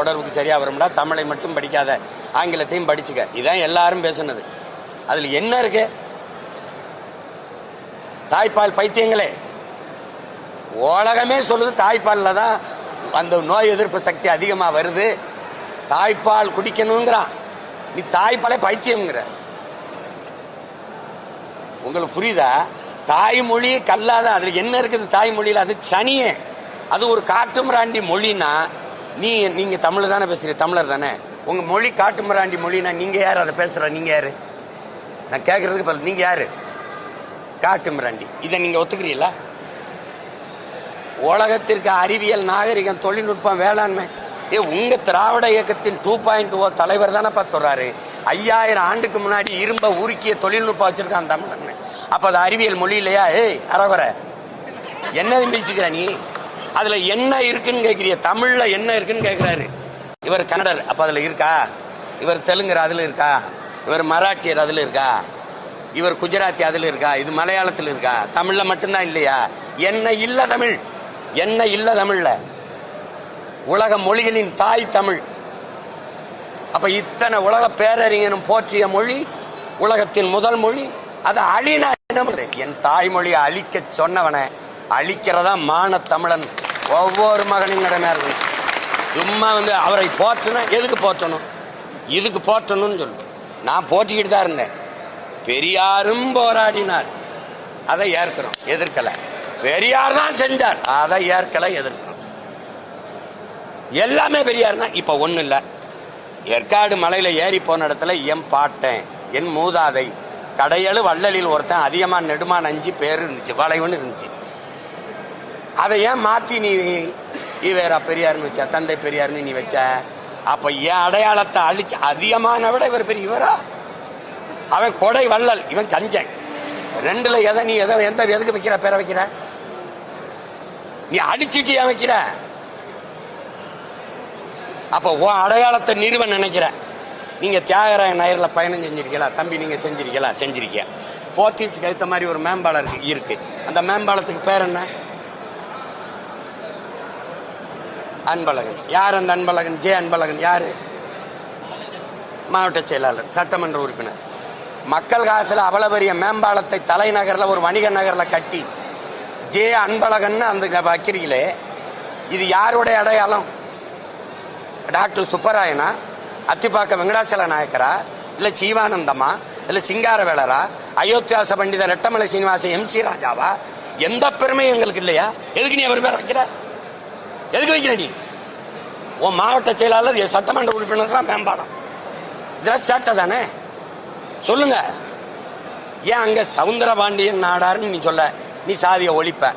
தொடர்புக்கு சரியா வரும்டா தமிழை மட்டும் படிக்காத ஆங்கிலத்தையும் படிச்சுக்க. இதான் எல்லாரும் பேசுனது. அதுல என்ன இருக்கு? தாய்ப்பால் பைத்தியங்களே. உலகமே சொல்லுது தாய்ப்பால்ல தான் அந்த நோய் எதிர்ப்பு சக்தி அதிகமா வருது. தாய்ப்பால் குடிக்கணுங்கிறான். நீ தாய்ப்பாலே பைத்தியம்ங்கிற. உங்களுக்கு புரியுதா? தாய்மொழி கல்லாத அதுல என்ன இருக்குது தாய்மொழியில? அது சனியே. அது ஒரு காட்டுமிராண்டி மொழின்னா நீ நீங்க தமிழ் தானே பேசுறீங்க? தமிழர் தானே? உங்க மொழி காட்டுமிராண்டி மொழினா நீங்க யார்? அதை பேசுற நீங்க யாரு? நான் கேட்கறதுக்கு பதில் நீங்க யாரு? காட்டுமிராண்டி. இதை நீங்க ஒத்துக்கிறீங்களா? உலகத்திற்கு அறிவியல் நாகரிகம் தொழில்நுட்பம் வேளாண்மை. ஏ உங்க திராவிட இயக்கத்தின் டூ பாயிண்ட் ஓ தலைவர் தானப்பா சொல்றாரு. ஐயாயிரம் ஆண்டுக்கு முன்னாடி இரும்ப உருக்கிய தொழில்நுட்பம் வச்சிருக்கான் தமிழன். அப்ப அது அறிவியல் மொழி இல்லையா? ஏய் அரவர என்ன பிடிச்சுக்கிற நீ? அதுல என்ன இருக்குன்னு கேக்குறிய தமிழ்ல என்ன இருக்குன்னு கேக்குறாரு. இவர் கன்னடர் அப்ப அதுல இருக்கா? இவர் தெலுங்கர் அதுல இருக்கா? இவர் மராட்டியர் அதுல இருக்கா? இவர் குஜராத்தி அதுல இருக்கா? இது மலையாளத்துல இருக்கா? தமிழ்ல மட்டும்தான் இல்லையா? என்ன இல்ல தமிழ். என்ன இல்ல தமிழ்ல. உலக மொழிகளின் தாய் தமிழ். அப்ப இத்தனை உலக பேரறிஞனும் போற்றிய மொழி உலகத்தின் முதல் மொழி அது அழினா என்ன என் தாய்மொழியை அழிக்க சொன்னவனை. அழிக்கிறதா மான தமிழன். ஒவ்வொரு மகனின் கடமையா இருக்கணும் சும்மா வந்து அவரை போற்றணும் எதுக்கு போற்றணும்? இதுக்கு போற்றணும்னு சொல்லு. நான் போற்றிக்கிட்டு தான் இருந்தேன். பெரியாரும் போராடினார். அதை ஏற்கிறோம். எதிர்க்கல. பெரியார் தான் செஞ்சார். அதை ஏற்கல எதிர்க்கிறோம். எல்லாமே பெரியார் தான். இப்ப ஒண்ணு இல்லை. ஏற்காடு மலையில ஏறி போன இடத்துல என் பாட்டேன் என் மூதாதை. கடையழு வள்ளலில் ஒருத்தன் அதிகமா நெடுமான் அஞ்சு பேர் இருந்துச்சு வளைவுன்னு இருந்துச்சு. அதை ஏன் மாத்தி நீ ஈவேரா பெரியார்னு வச்ச தந்தை பெரியார்னு நீ வச்ச? அப்ப என் அடையாளத்தை அழிச்சு அதிகமான விட இவர் பெரிய இவரா? அவன் கொடை வள்ளல் இவன் கஞ்சன் ரெண்டுல எதை நீ எதை எந்த எதுக்கு வைக்கிற பேரை வைக்கிற? நீ அடிச்சுட்டு ஏன் வைக்கிற? அப்ப உன் அடையாளத்தை நிறுவ நினைக்கிற. நீங்க தியாகராய நகர்ல பயணம் செஞ்சிருக்கீங்களா? தம்பி நீங்க செஞ்சிருக்கீங்களா? செஞ்சிருக்கீங்க போத்தீஸ்க்கு ஏற்ற மாதிரி ஒரு மேம்பாலம் இருக்கு இருக்கு. அந்த மேம்பாலத்துக்கு பேர் என்ன? அன்பழகன். யார் அந்த அன்பழகன்? ஜே அன்பழகன். யாரு? மாவட்ட செயலாளர் சட்டமன்ற உறுப்பினர். மக்கள் காசுல அவ்வளவு பெரிய மேம்பாலத்தை தலைநகர்ல ஒரு வணிக நகர்ல கட்டி ஜே அன்பழகன் அந்த வைக்கிறீங்களே இது யாருடைய அடையாளம்? டாக்டர் சுப்பராயனா? அத்திப்பாக்க வெங்கடாச்சல நாயக்கரா? இல்ல சீவானந்தமா இல்ல சிங்காரவேலரா? அயோத்தியாச பண்டிதர் ரெட்டமலை சீனிவாசன் எம் சி ராஜாவா? எந்த பெருமையும் எங்களுக்கு இல்லையா? எதுக்கு நீ அவர் பேர் வைக்கிற? எதுக்கு வைக்கிற நீ? உன் மாவட்ட செயலாளர் சட்டமன்ற உறுப்பினர்கள் மேம்பாலம். இதெல்லாம் சேட்டை தானே? சொல்லுங்க. ஏன் அங்க சவுந்தர பாண்டியன் நாடாருன்னு நீ சொல்ல? நீ சாதிய ஒழிப்ப.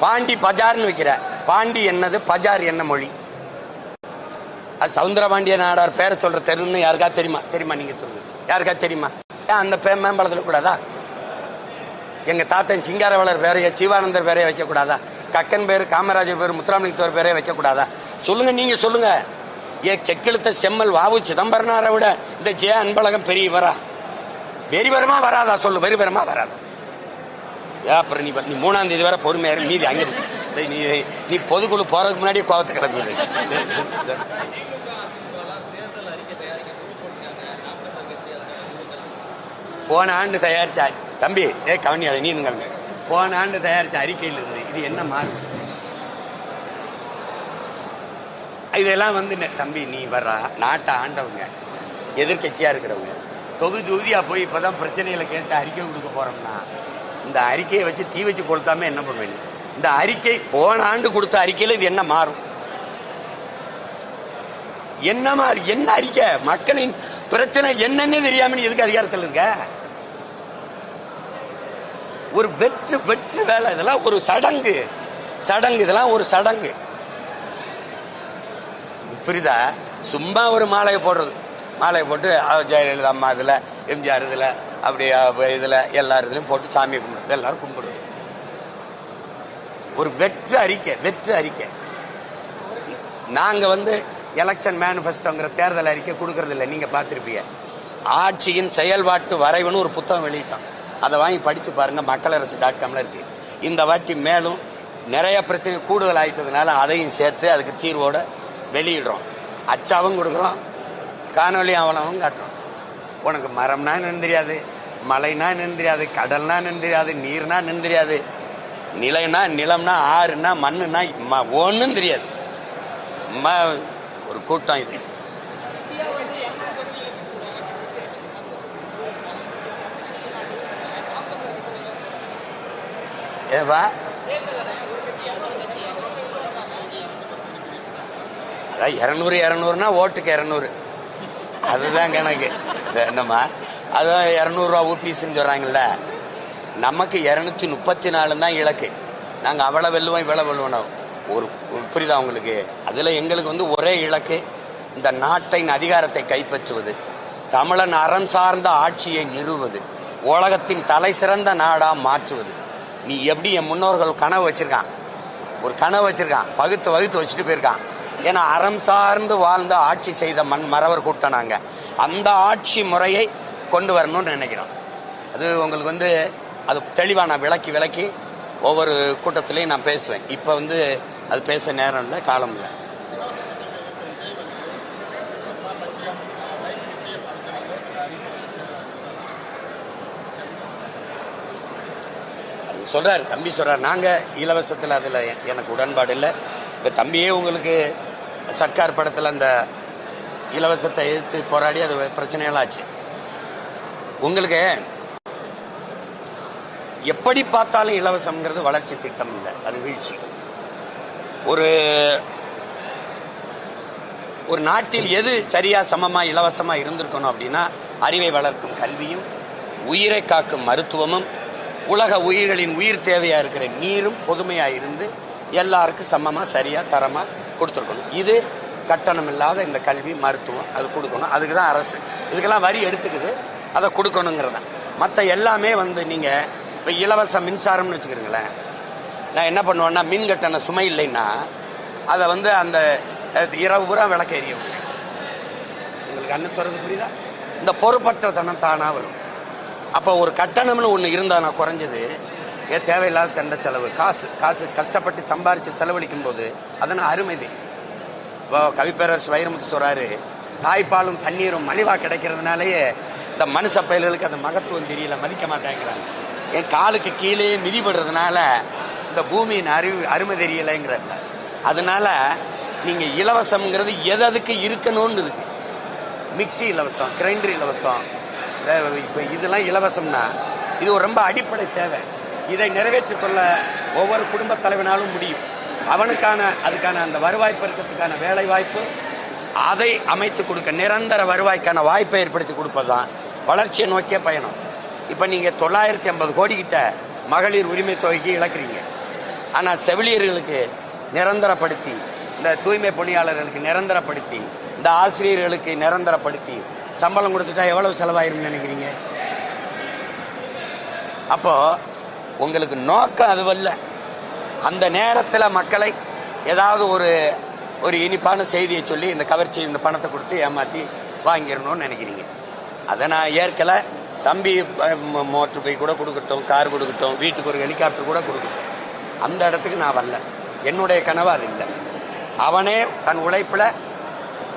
பாண்டி பஜார்னு வைக்கிற. பாண்டி என்னது? பஜார் என்ன மொழி? அது சவுந்தரபாண்டிய நாடார் பேரை சொல்ற தெருன்னு யாருக்கா தெரியுமா? தெரியுமா நீங்க சொல்லுங்க யாருக்கா தெரியுமா? ஏன் அந்த பேர் மேம்பாலத்தில் கூடாதா? எங்க தாத்தன் சிங்காரவளர் பேரைய சிவானந்தர் பேரைய வைக்க கூடாதா கக்கன் பேர் காமராஜர் பேர் முத்துராமலிங்கத்தோர் பேரே வைக்கக்கூடாதா? சொல்லுங்க நீங்க சொல்லுங்க. ஏ செக்கெழுத்த செம்மல் வாவு சிதம்பரனாரை விட இந்த ஜெய அன்பழகம் பெரியவரா வெறிவரமா வராதா? சொல்லு வெறிவரமா வராதா? அப்புறம் நீ நீ மூணாம் தேதி வரை பொறுமையாக மீதி அங்கே இருக்கு. நீ நீ பொதுக்குழு போறதுக்கு முன்னாடியே கோவத்தை கிளம்பி விடு. போன ஆண்டு தயாரிச்சா தம்பி ஏ கவனியாத நீ இருங்க. போன ஆண்டு தயாரிச்ச அறிக்கையில் இருந்து இது என்ன மாறும் இதெல்லாம் வந்து தம்பி நீ வர்றா நாட்டை ஆண்டவங்க எதிர்க்கட்சியா இருக்கிறவங்க தொகுதி தொகுதியா போய் இப்பதான் பிரச்சனைகளை கேட்டு அறிக்கை கொடுக்க போறோம்னா இந்த அறிக்கையை வச்சு தீ வச்சு கொளுத்தாம என்ன பண்ணுவேன்? இந்த அறிக்கை போன ஆண்டு கொடுத்த அறிக்கையில் இது என்ன மாறும்? என்ன மாறு என்ன அறிக்கை? மக்களின் பிரச்சனை என்னன்னு தெரியாம நீ எதுக்கு அதிகாரத்தில் இருக்க? ஒரு வெற்று வெற்று வேலை இதெல்லாம் ஒரு சடங்கு. சடங்கு இதெல்லாம் ஒரு சடங்கு. புரியுதா? சும்மா ஒரு மாலையை போடுறது. மாலையை போட்டு ஜெயலலிதா அம்மா இதில் எம்ஜிஆர் இதில் அப்படி இதில் எல்லா எல்லார் போட்டு சாமியை கும்பிடுறது. எல்லாரும் கும்பிடுறது. ஒரு வெற்று அறிக்கை வெற்று அறிக்கை. நாங்கள் வந்து எலெக்ஷன் மேனிஃபெஸ்டோங்கிற தேர்தல் அறிக்கை கொடுக்கறதில்ல. நீங்கள் பார்த்துருப்பீங்க. ஆட்சியின் செயல்பாட்டு வரைவுன்னு ஒரு புத்தகம் வெளியிட்டோம். அதை வாங்கி படித்து பாருங்க மக்களரசு டாட் காம்ல இருக்கு. இந்த வாட்டி மேலும் நிறைய பிரச்சனை கூடுதல் ஆயிட்டதுனால அதையும் சேர்த்து அதுக்கு தீர்வோட வெளியிடுறோம். அச்சாவும் கொடுக்குறோம் காணொலி ஆவணமும் காட்டுறோம். உனக்கு மரம்னா என்னன்னு தெரியாது மலைனா நின்று தெரியாது கடல்னா நின்று தெரியாது நீர்னா நின்று தெரியாது நிலைனா நிலம்னா ஆறுனா மண்ணுனா ம- தெரியாது. ஒரு கூட்டம் இது. Eh, ஏவா அதான் இரநூறு இரநூறுனா ஓட்டுக்கு இரநூறு. அதுதான் கணக்கு. என்னம்மா? அதுதான் இரநூறுவா ஊபிஸ்ன்னு சொல்கிறாங்கல்ல நமக்கு இரநூத்தி முப்பத்தி நாலு தான் இலக்கு. நாங்கள் அவ்வளோ வெல்லுவோம் இவ்வளோ வெல்லுவோம் ஒரு புரியுதா உங்களுக்கு? அதில் எங்களுக்கு வந்து ஒரே இலக்கு இந்த நாட்டின் அதிகாரத்தை கைப்பற்றுவது. தமிழன் அறம் சார்ந்த ஆட்சியை நிறுவது உலகத்தின் தலை சிறந்த நாடா மாற்றுவது. நீ எப்படி என் முன்னோர்கள் கனவு வச்சிருக்கான் ஒரு கனவு வச்சிருக்கான் பகுத்து வகுத்து வச்சுட்டு போயிருக்கான் ஏன்னா அறம் சார்ந்து வாழ்ந்த ஆட்சி செய்த மண் மறவர் கூட்டம் நாங்கள் அந்த ஆட்சி முறையை கொண்டு வரணும்னு நினைக்கிறோம். அது உங்களுக்கு வந்து அது தெளிவாக நான் விளக்கி விளக்கி ஒவ்வொரு கூட்டத்திலையும் நான் பேசுவேன். இப்போ வந்து அது பேச நேரம் இல்லை காலம் இல்லை. அது சொல்றாரு தம்பி சொல்றாரு நாங்க இலவசத்தில் அதுல எனக்கு உடன்பாடு இல்லை. இப்ப தம்பியே உங்களுக்கு சர்க்கார் படத்தில் அந்த இலவசத்தை எதிர்த்து போராடி அது பிரச்சனையெல்லாம் ஆச்சு. உங்களுக்கு எப்படி பார்த்தாலும் இலவசம்ங்கிறது வளர்ச்சி திட்டம் இல்லை. அது வீழ்ச்சி. ஒரு ஒரு நாட்டில் எது சரியா சமமா இலவசமா இருந்திருக்கணும் அப்படின்னா அறிவை வளர்க்கும் கல்வியும் உயிரை காக்கும் மருத்துவமும் உலக உயிர்களின் உயிர் தேவையா இருக்கிற நீரும் பொதுமையா இருந்து எல்லாருக்கும் சமமா சரியா தரமா கொடுத்துருக்கணும். இது கட்டணம் இல்லாத இந்த கல்வி மருத்துவம் அது கொடுக்கணும். அதுக்கு தான் அரசு. இதுக்கெல்லாம் வரி எடுத்துக்குது. அதை கொடுக்கணுங்கிறதான். மற்ற எல்லாமே வந்து நீங்க இப்ப இலவச மின்சாரம்னு வச்சுக்கிறீங்களேன். நான் என்ன பண்ணுவேன்னா மின் கட்டண சுமை இல்லைன்னா அதை வந்து அந்த இரவு பூரா விளக்க எரிய உங்களுக்கு அண்ணன் சொல்றது புரியுதா? இந்த பொறுப்பற்ற தனம் தானா வரும். அப்போ ஒரு கட்டணம்னு ஒன்று இருந்தா நான் குறைஞ்சது. ஏன் தேவையில்லாத தண்ட செலவு. காசு காசு கஷ்டப்பட்டு சம்பாரிச்சு செலவழிக்கும் போது அதனால் அருமை தெரியும் இப்போ கவிப்பேரரசு வைரமுத்து சொல்றாரு தாய்ப்பாலும் தண்ணீரும் மலிவா கிடைக்கிறதுனாலயே இந்த மனுஷ பயல்களுக்கு அந்த மகத்துவம் தெரியல மதிக்க மாட்டேங்கிறாங்க. என் காலுக்கு கீழே மிதிபடுறதுனால இந்த பூமியின் அறிவு அருமை தெரியலைங்கிறத அதனால நீங்க இலவசம்ங்கிறது எது அதுக்கு இருக்கணும்னு இருக்கு. மிக்ஸி இலவசம் கிரைண்டர் இலவசம் இதெல்லாம் இலவசம்னா இது ஒரு ரொம்ப அடிப்படை தேவை. இதை நிறைவேற்றிக் கொள்ள ஒவ்வொரு குடும்ப தலைவனாலும் முடியும். அவனுக்கான அதுக்கான அந்த வருவாய் பெருக்கத்துக்கான வேலை வாய்ப்பு அதை அமைத்து கொடுக்க நிரந்தர வருவாய்க்கான வாய்ப்பை ஏற்படுத்தி கொடுப்பதுதான் வளர்ச்சியை நோக்கிய பயணம். இப்ப நீங்க தொள்ளாயிரத்தி ஐம்பது கோடி கிட்ட மகளிர் உரிமை தொகைக்கு இழக்கிறீங்க. ஆனா செவிலியர்களுக்கு நிரந்தரப்படுத்தி இந்த தூய்மை பணியாளர்களுக்கு நிரந்தரப்படுத்தி இந்த ஆசிரியர்களுக்கு நிரந்தரப்படுத்தி சம்பளம் கொடுத்துட்டா எவ்வளவு செலவாயிரும்னு நினைக்கிறீங்க? அப்போ உங்களுக்கு நோக்கம் அதுவல்ல அந்த நேரத்தில் மக்களை ஏதாவது ஒரு ஒரு இனிப்பான செய்தியை சொல்லி இந்த கவர்ச்சி இந்த பணத்தை கொடுத்து ஏமாத்தி வாங்கிடணும்னு நினைக்கிறீங்க. அதை நான் ஏற்கல. தம்பி மோட்டர் பைக் கூட கொடுக்கட்டும் கார் கொடுக்கட்டும் வீட்டுக்கு ஒரு ஹெலிகாப்டர் கூட கொடுக்கட்டும். அந்த இடத்துக்கு நான் வரல. என்னுடைய கனவு அது இல்லை. அவனே தன் உழைப்பில்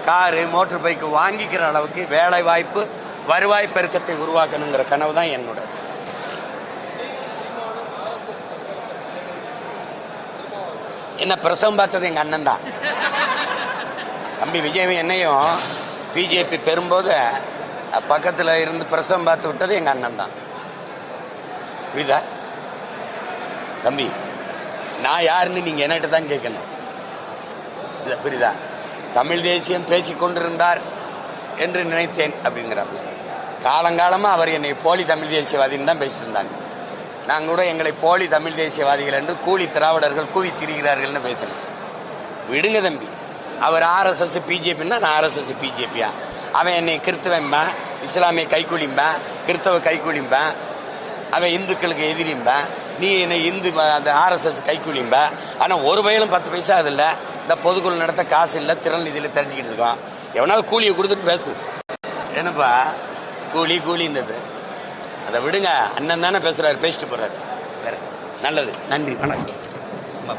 காரு மோட்டர் பைக்கு வாங்கிக்கிற அளவுக்கு வேலை வாய்ப்பு வருவாய் பெருக்கத்தை உருவாக்கணுங்கிற கனவு தான் என்னோட என்ன பிரசவம் பார்த்தது எங்க அண்ணன் தான். தம்பி விஜய் என்னையும் பிஜேபி பெறும்போது பக்கத்தில் பக்கத்துல இருந்து பிரசவம் பார்த்து விட்டது எங்க அண்ணன் தான். புரியுதா? தம்பி நான் யாருன்னு நீங்க என்கிட்ட தான் கேட்கணும். இல்ல புரியுதா? தமிழ் தேசியம் பேசிக் கொண்டிருந்தார் என்று நினைத்தேன் அப்படிங்கிறாப்ல. காலங்காலமா அவர் என்னை போலி தமிழ் தேசியவாதின்னு தான் பேசிட்டு இருந்தாங்க. நாங்க கூட எங்களை போலி தமிழ் தேசியவாதிகள் என்று கூலி திராவிடர்கள் கூவி திரிகிறார்கள்னு பேசினேன். விடுங்க தம்பி. அவர் ஆர்எஸ்எஸ் பிஜேபின்னா நான் ஆர்எஸ்எஸ் பிஜேபியா? அவன் என்னை கிறிஸ்தவன்பேன் இஸ்லாமிய கைக்கூலிம்பேன் கிறிஸ்தவ கைக்கூலிம்பேன் அவன் இந்துக்களுக்கு எதிரிம்பேன் நீ என்னை இந்து அந்த ஆர்எஸ்எஸ் கைக்கூலிம்ப? ஆனால் ஒரு வயலும் பத்து பைசா அது இல்லை இந்த பொதுக்குழு நடத்த காசு இல்லை திறன் நிதியில தெரிஞ்சுக்கிட்டு இருக்கோம். எவனாவது கூலியை கொடுத்துட்டு பேசு. என்னப்பா? கூலி கூலின்றது. அதை விடுங்க. அண்ணன் தானே பேசுறாரு பேசிட்டு போறாரு. வேற நல்லது. நன்றி வணக்கம். ஆமா,